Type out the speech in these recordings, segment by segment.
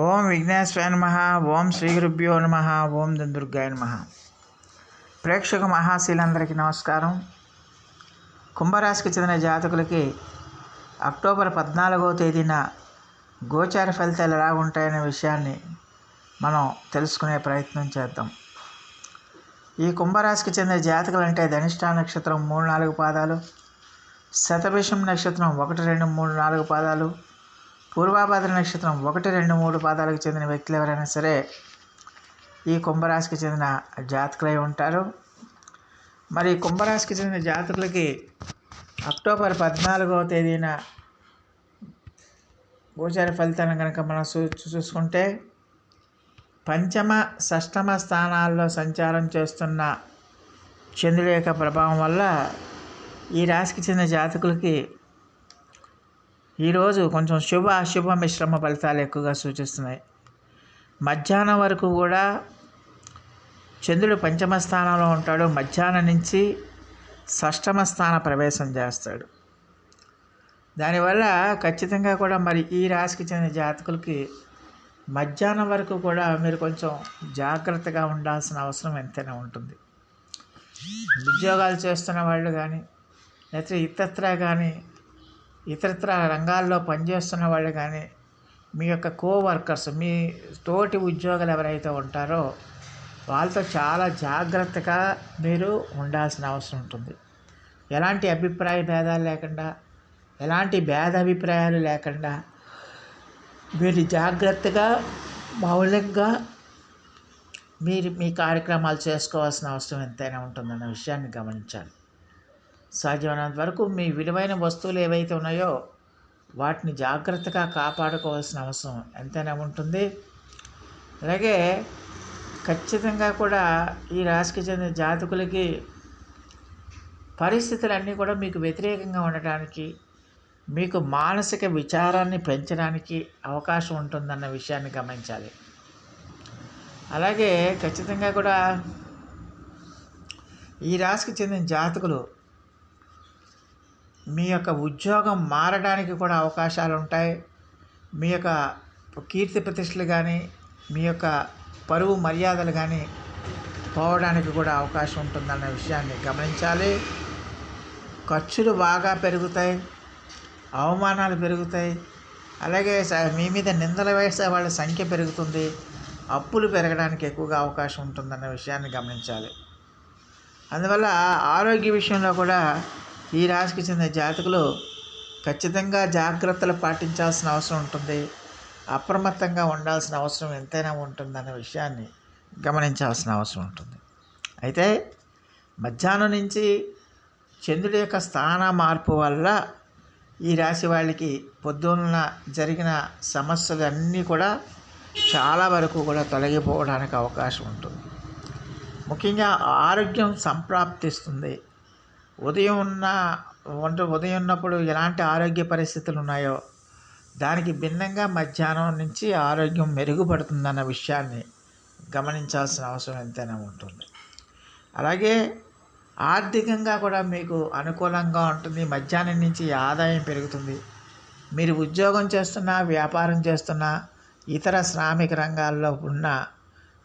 ఓం విఘ్నేశ్వరాయ నమ ఓం శ్రీ గురుభ్యో నమ ఓం దుర్గాయ నమ. ప్రేక్షక మహాశీలందరికీ నమస్కారం. కుంభరాశికి చెందిన జాతకులకి అక్టోబర్ పద్నాలుగవ తేదీన గోచార ఫలితాలు ఎలా ఉంటాయనే విషయాన్ని మనం తెలుసుకునే ప్రయత్నం చేద్దాం. ఈ కుంభరాశికి చెందిన జాతకులు అంటే ధనిష్ఠా నక్షత్రం మూడు నాలుగు పాదాలు శతభిషం నక్షత్రం ఒకటి రెండు మూడు నాలుగు పాదాలు పూర్వాభాద్ర నక్షత్రం ఒకటి రెండు మూడు పాదాలకు చెందిన వ్యక్తులు ఎవరైనా సరే ఈ కుంభరాశికి చెందిన జాతకులై ఉంటారు. మరి కుంభరాశికి చెందిన జాతకులకి అక్టోబర్ పద్నాలుగవ తేదీన గోచార ఫలితాలను కనుక మనం చూ చూసుకుంటే పంచమ షష్టమ స్థానాల్లో సంచారం చేస్తున్న చంద్రుడి యొక్క ప్రభావం వల్ల ఈ రాశికి చెందిన జాతకులకి ఈరోజు కొంచెం శుభ అశుభ మిశ్రమ ఫలితాలు ఎక్కువగా సూచిస్తున్నాయి. మధ్యాహ్నం వరకు కూడా చంద్రుడు పంచమ స్థానంలో ఉంటాడు. మధ్యాహ్నం నుంచి షష్టమ స్థాన ప్రవేశం చేస్తాడు. దానివల్ల ఖచ్చితంగా కూడా మరి ఈ రాశికి చెందిన జాతకులకి మధ్యాహ్నం వరకు కూడా మీరు కొంచెం జాగ్రత్తగా ఉండాల్సిన అవసరం ఎంతైనా ఉంటుంది. ఉద్యోగాలు చేస్తున్న వాళ్ళు కానీ లేకపోతే ఇతరత్ర కానీ ఇతరత్ర రంగాల్లో పనిచేస్తున్న వాళ్ళు కానీ మీ యొక్క కోవర్కర్స్ మీ తోటి ఉద్యోగులు ఎవరైతే ఉంటారో వాళ్ళతో చాలా జాగ్రత్తగా మీరు ఉండాల్సిన అవసరం ఉంటుంది. ఎలాంటి అభిప్రాయ భేదాలు లేకుండా ఎలాంటి భేద అభిప్రాయాలు లేకుండా మీరు జాగ్రత్తగా మౌలికంగా మీరు మీ కార్యక్రమాలు చేసుకోవాల్సిన అవసరం ఎంతైనా ఉంటుందన్న విషయాన్ని గమనించాలి. సాధ్యమైనంత వరకు మీ విలువైన వస్తువులు ఏవైతే ఉన్నాయో వాటిని జాగ్రత్తగా కాపాడుకోవాల్సిన అవసరం ఎంతైనా ఉంటుంది. అలాగే ఖచ్చితంగా కూడా ఈ రాశికి చెందిన జాతకులకి పరిస్థితులన్నీ కూడా మీకు వ్యతిరేకంగా ఉండటానికి మీకు మానసిక విచారాన్ని పెంచడానికి అవకాశం ఉంటుందన్న విషయాన్ని గమనించాలి. అలాగే ఖచ్చితంగా కూడా ఈ రాశికి చెందిన జాతకులు మీ యొక్క ఉద్యోగం మారడానికి కూడా అవకాశాలు ఉంటాయి మీ యొక్క కీర్తి ప్రతిష్టలు కానీ మీ యొక్క పరువు మర్యాదలు కానీ పోవడానికి కూడా అవకాశం ఉంటుందన్న విషయాన్ని గమనించాలి. ఖర్చులు బాగా పెరుగుతాయి. అవమానాలు పెరుగుతాయి. అలాగే స- మీ మీద నిందలు వేసే వాళ్ళ సంఖ్య పెరుగుతుంది. అప్పులు పెరగడానికి ఎక్కువగా అవకాశం ఉంటుందన్న విషయాన్ని గమనించాలి. అందువల్ల ఆరోగ్య విషయంలో కూడా ఈ రాశికి చెందిన జాతకులు ఖచ్చితంగా జాగ్రత్తలు పాటించాల్సిన అవసరం ఉంటుంది. అప్రమత్తంగా ఉండాల్సిన అవసరం ఎంతైనా ఉంటుందనే విషయాన్ని గమనించాల్సిన అవసరం ఉంటుంది. అయితే మధ్యాహ్నం నుంచి చంద్రుడి యొక్క స్థాన మార్పు వల్ల ఈ రాశి వాళ్ళకి పొద్దున్న జరిగిన సమస్యలు అన్నీ కూడా చాలా వరకు కూడా తొలగిపోవడానికి అవకాశం ఉంటుంది. ముఖ్యంగా ఆరోగ్యం సంప్రాప్తిస్తుంది. ఉదయం ఉన్న వంట ఉదయం ఉన్నప్పుడు ఎలాంటి ఆరోగ్య పరిస్థితులు ఉన్నాయో దానికి భిన్నంగా మధ్యాహ్నం నుంచి ఆరోగ్యం మెరుగుపడుతుందన్న విషయాన్ని గమనించాల్సిన అవసరం ఎంతైనా ఉంటుంది. అలాగే ఆర్థికంగా కూడా మీకు అనుకూలంగా ఉంటుంది. మధ్యాహ్నం నుంచి ఆదాయం పెరుగుతుంది. మీరు ఉద్యోగం చేస్తున్నా వ్యాపారం చేస్తున్నా ఇతర శ్రామిక రంగాల్లో ఉన్న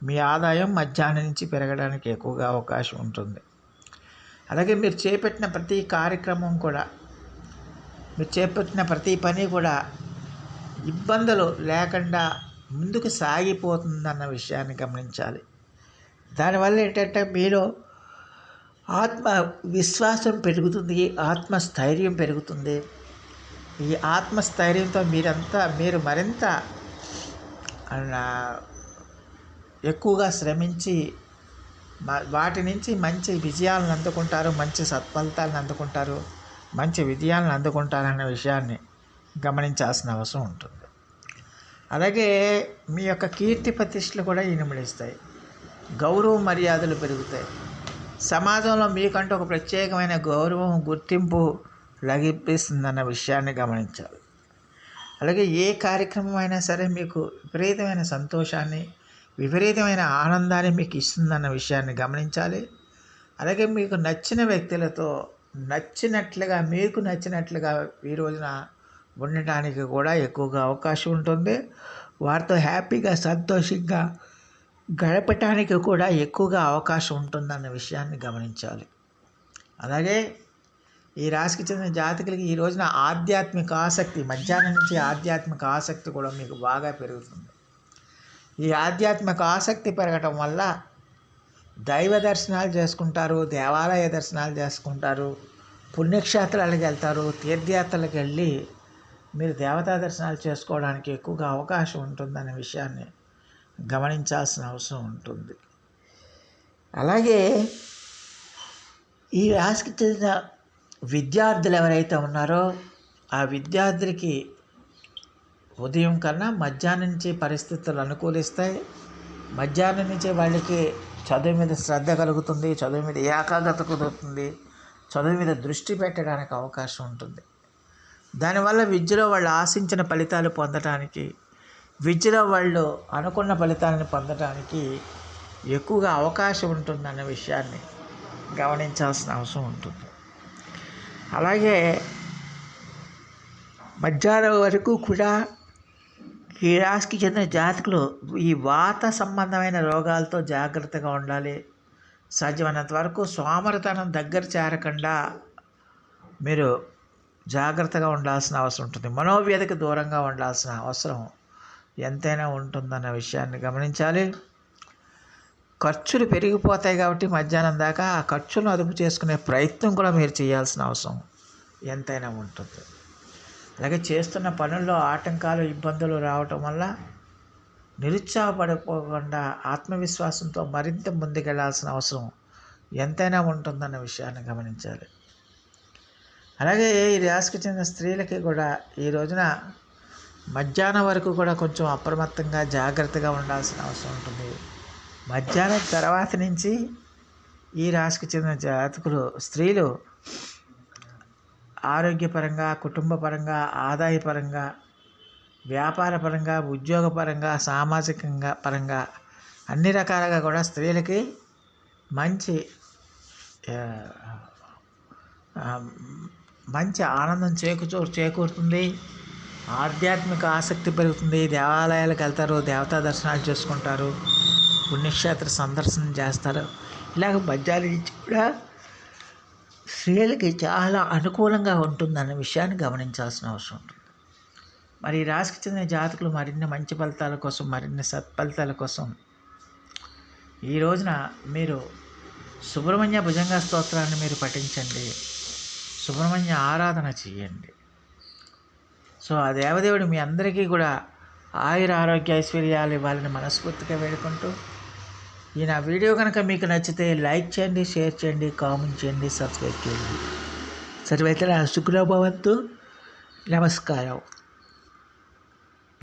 మీ ఆదాయం మధ్యాహ్నం నుంచి పెరగడానికి ఎక్కువగా అవకాశం ఉంటుంది. అలాగే మీరు చేపట్టిన ప్రతి కార్యక్రమం కూడా మీరు చేపట్టిన ప్రతి పని కూడా ఇబ్బందులు లేకుండా ముందుకు సాగిపోతుందన్న విషయాన్ని గమనించాలి. దానివల్ల ఏంటంటే మీలో ఆత్మ విశ్వాసం పెరుగుతుంది ఆత్మస్థైర్యం పెరుగుతుంది. ఈ ఆత్మస్థైర్యంతో మీరంతా మీరు మరింత ఎక్కువగా శ్రమించి వాటి నుంచి మంచి విజయాలను అందుకుంటారు మంచి సత్ఫలితాలను అందుకుంటారు మంచి విజయాలను అందుకుంటారనే విషయాన్ని గమనించాల్సిన అవసరం ఉంటుంది. అలాగే మీ యొక్క కీర్తి ప్రతిష్టలు కూడా ఇనుమడిస్తాయి. గౌరవ మర్యాదలు పెరుగుతాయి. సమాజంలో మీకంటూ ఒక ప్రత్యేకమైన గౌరవం గుర్తింపు లభిస్తుందన్న విషయాన్ని గమనించాలి. అలాగే ఏ కార్యక్రమం అయినా సరే మీకు విపరీతమైన సంతోషాన్ని విపరీతమైన ఆనందాన్ని మీకు ఇస్తుందన్న విషయాన్ని గమనించాలి. అలాగే మీకు నచ్చిన వ్యక్తులతో నచ్చినట్లుగా మీకు నచ్చినట్లుగా ఈ రోజున ఉండటానికి కూడా ఎక్కువగా అవకాశం ఉంటుంది. వారితో హ్యాపీగా సంతోషంగా గడపటానికి కూడా ఎక్కువగా అవకాశం ఉంటుందన్న విషయాన్ని గమనించాలి. అలాగే ఈ రాశికి చెందిన జాతకులకి ఈ రోజున ఆధ్యాత్మిక ఆసక్తి మధ్యాహ్నం నుంచి ఆధ్యాత్మిక ఆసక్తి కూడా మీకు బాగా పెరుగుతుంది. ఈ ఆధ్యాత్మిక ఆసక్తి పెరగటం వల్ల దైవ దర్శనాలు చేసుకుంటారు దేవాలయ దర్శనాలు చేసుకుంటారు పుణ్యక్షేత్రాలకు వెళ్తారు తీర్థయాత్రలకు వెళ్ళి మీరు దేవతా దర్శనాలు చేసుకోవడానికి ఎక్కువగా అవకాశం ఉంటుందనే విషయాన్ని గమనించాల్సిన అవసరం ఉంటుంది. అలాగే ఈ రాశికి చెందిన విద్యార్థులు ఎవరైతే ఉన్నారో ఆ విద్యార్థులకి ఉదయం కన్నా మధ్యాహ్నం నుంచి పరిస్థితులు అనుకూలిస్తాయి. మధ్యాహ్నం నుంచి వాళ్ళకి చదువు మీద శ్రద్ధ కలుగుతుంది చదువు మీద ఏకాగ్రత కుదురుతుంది చదువు మీద దృష్టి పెట్టడానికి అవకాశం ఉంటుంది. దానివల్ల విద్యలో వాళ్ళు ఆశించిన ఫలితాలు పొందడానికి విద్యలో వాళ్ళు అనుకున్న ఫలితాలను పొందడానికి ఎక్కువగా అవకాశం ఉంటుందన్న విషయాన్ని గమనించాల్సిన అవసరం ఉంటుంది. అలాగే మధ్యాహ్నం వరకు కూడా ఈ రాశికి చెందిన జాతకులు ఈ వాత సంబంధమైన రోగాలతో జాగ్రత్తగా ఉండాలి. సాధ్యమైనంత వరకు సోమరితనం దగ్గర చేరకుండా మీరు జాగ్రత్తగా ఉండాల్సిన అవసరం ఉంటుంది. మనోవ్యధికి దూరంగా ఉండాల్సిన అవసరం ఎంతైనా ఉంటుందన్న విషయాన్ని గమనించాలి. ఖర్చులు పెరిగిపోతాయి కాబట్టి మధ్యాహ్నం దాకా ఆ ఖర్చులను అదుపు చేసుకునే ప్రయత్నం కూడా మీరు చేయాల్సిన అవసరం ఎంతైనా ఉంటుంది. అలాగే చేస్తున్న పనుల్లో ఆటంకాలు ఇబ్బందులు రావటం వల్ల నిరుత్సాహపడిపోకుండా ఆత్మవిశ్వాసంతో మరింత ముందుకెళ్ళాల్సిన అవసరం ఎంతైనా ఉంటుందన్న విషయాన్ని గమనించాలి. అలాగే ఈ రాశికి చెందిన స్త్రీలకి కూడా ఈ రోజున మధ్యాహ్నం వరకు కూడా కొంచెం అప్రమత్తంగా జాగ్రత్తగా ఉండాల్సిన అవసరం ఉంటుంది. మధ్యాహ్నం తర్వాత నుంచి ఈ రాశికి చెందిన జాతకులు స్త్రీలు ఆరోగ్యపరంగా కుటుంబపరంగా ఆదాయపరంగా వ్యాపారపరంగా ఉద్యోగపరంగా సామాజికంగా పరంగా అన్ని రకాలుగా కూడా స్త్రీలకి మంచి మంచి ఆనందం చేకూచూ చేకూరుతుంది. ఆధ్యాత్మిక ఆసక్తి పెరుగుతుంది. దేవాలయాలకు వెళ్తారు దేవతా దర్శనాలు చేసుకుంటారు పుణ్యక్షేత్ర సందర్శనం చేస్తారు. ఇలాగ మధ్యాహ్నం ఇచ్చి కూడా స్త్రీలకి చాలా అనుకూలంగా ఉంటుందన్న విషయాన్ని గమనించాల్సిన అవసరం ఉంటుంది. మరి రాశికి చెందిన జాతకులు మరిన్ని మంచి ఫలితాల కోసం మరిన్ని సత్ఫలితాల కోసం ఈ రోజున మీరు సుబ్రహ్మణ్య భుజంగ స్తోత్రాన్ని మీరు పఠించండి. సుబ్రహ్మణ్య ఆరాధన చేయండి. సో ఆ దేవదేవుడు మీ అందరికీ కూడా ఆయుర ఆరోగ్య ఐశ్వర్యాలు ఇవ్వాలని మనస్ఫూర్తిగా వేడుకుంటూ ఈ నా వీడియో కనుక మీకు నచ్చితే లైక్ చేయండి షేర్ చేయండి కామెంట్ చేయండి సబ్స్క్రైబ్ చేయండి. సర్వైతే శుక్రభవంతు. నమస్కారం.